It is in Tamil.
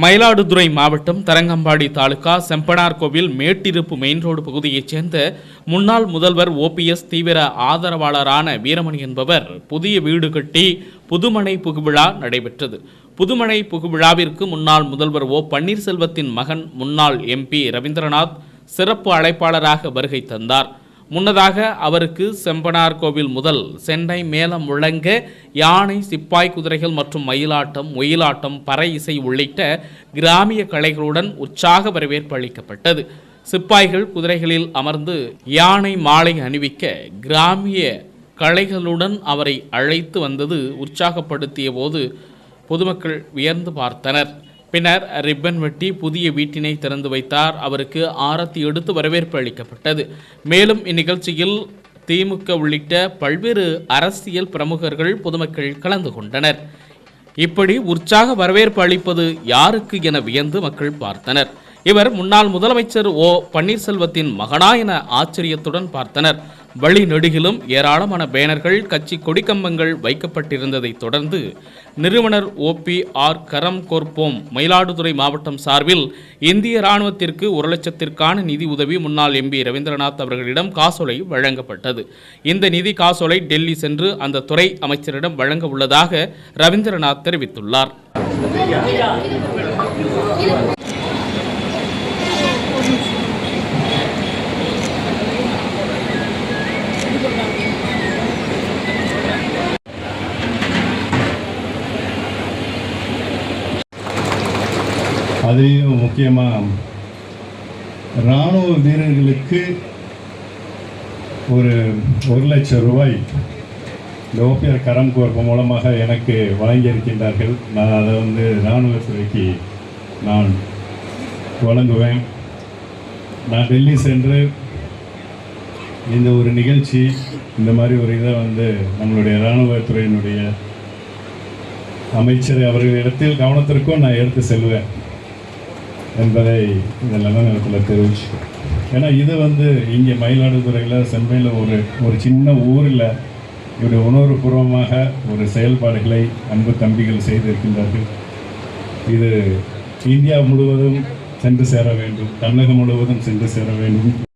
மயிலாடுதுறை மாவட்டம் தரங்கம்பாடி தாலுகா செம்பனார் கோவில் மேட்டிருப்பு மெயின் ரோடு பகுதியைச் சேர்ந்த முன்னாள் முதல்வர் ஓபிஎஸ் தீவிர ஆதரவாளரான வீரமணி என்பவர் புதிய வீடு கட்டி புதுமனை புகுவிழா நடைபெற்றது. புதுமனை புகுவிழாவிற்கு முன்னாள் முதல்வர் ஓ பன்னீர்செல்வத்தின் மகன் முன்னாள் எம்பி ரவீந்திரநாத் சிறப்பு அழைப்பாளராக வருகை தந்தார். முன்னதாக அவருக்கு செம்பனார் கோவில் முதல் சென்னை மேளம் முழங்க யானை சிப்பாய் குதிரைகள் மற்றும் மயிலாட்டம் ஒயிலாட்டம் பறை இசை உள்ளிட்ட கிராமிய கலைகளுடன் உற்சாக வரவேற்பு அளிக்கப்பட்டது. சிப்பாய்கள் குதிரைகளில் அமர்ந்து யானை மாலை அணிவிக்க கிராமிய கலைகளுடன் அவரை அழைத்து வந்தது உற்சாகப்படுத்திய போது பொதுமக்கள் வியந்து பார்த்தனர். பின்னர் ரிப்பன் வெட்டி புதிய வீட்டினை திறந்து வைத்தார். அவருக்கு ஆரத்தி எடுத்து வரவேற்பு அளிக்கப்பட்டது. மேலும் இந்நிகழ்ச்சியில் திமுக உள்ளிட்ட பல்வேறு அரசியல் பிரமுகர்கள் பொதுமக்கள் கலந்து கொண்டனர். இப்படி உற்சாக வரவேற்பு அளிப்பது யாருக்கு என வியந்து மக்கள் பார்த்தனர். இவர் முன்னாள் முதலமைச்சர் ஓ பன்னீர்செல்வத்தின் மகனா என ஆச்சரியத்துடன் பார்த்தனர். வழி நெடுகிலும் ஏராளமான பேனர்கள் கட்சி கொடிக்கம்பங்கள் வைக்கப்பட்டிருந்ததைத் தொடர்ந்து நிறுவனர் ஓபி ஆர். கரம் கோர்ப்போம். மயிலாடுதுறை மாவட்டம் சார்பில் இந்திய ராணுவத்திற்கு ஒரு லட்சத்திற்கான நிதி உதவி முன்னாள் எம்பி ரவீந்திரநாத் அவர்களிடம் காசோலை வழங்கப்பட்டது. இந்த நிதி காசோலை டெல்லி சென்று அந்த துறை அமைச்சரிடம் வழங்க உள்ளதாக ரவீந்திரநாத் தெரிவித்துள்ளார். அதுலேயும் முக்கியமாக இராணுவ வீரர்களுக்கு ஒரு ஒரு லட்சம் ரூபாய் இந்த ஓபிஆர் கரம் கோர்ப்பு மூலமாக எனக்கு வழங்கியிருக்கின்றார்கள். நான் அதை வந்து இராணுவத்துறைக்கு நான் வழங்குவேன். நான் டெல்லி சென்று இந்த ஒரு நிகழ்ச்சி இந்த மாதிரி ஒரு இதை வந்து நம்மளுடைய இராணுவத்துறையினுடைய அமைச்சர் அவர்களிடத்தில் கவனத்திற்கும் நான் எடுத்து செல்வேன். என்பதை இந்த நல்ல நேரத்தில் தெரிவிச்சு ஏன்னா இது வந்து இங்கே மயிலாடுதுறையில் செம்மையில் ஒரு ஒரு சின்ன ஊரில் இப்படி உணர்வுபூர்வமாக ஒரு செயல்பாடுகளை அன்பு தம்பிகள் செய்திருக்கின்றார்கள். இது இந்தியா முழுவதும் சென்று சேர வேண்டும். தமிழகம் முழுவதும் சென்று சேர வேண்டும்.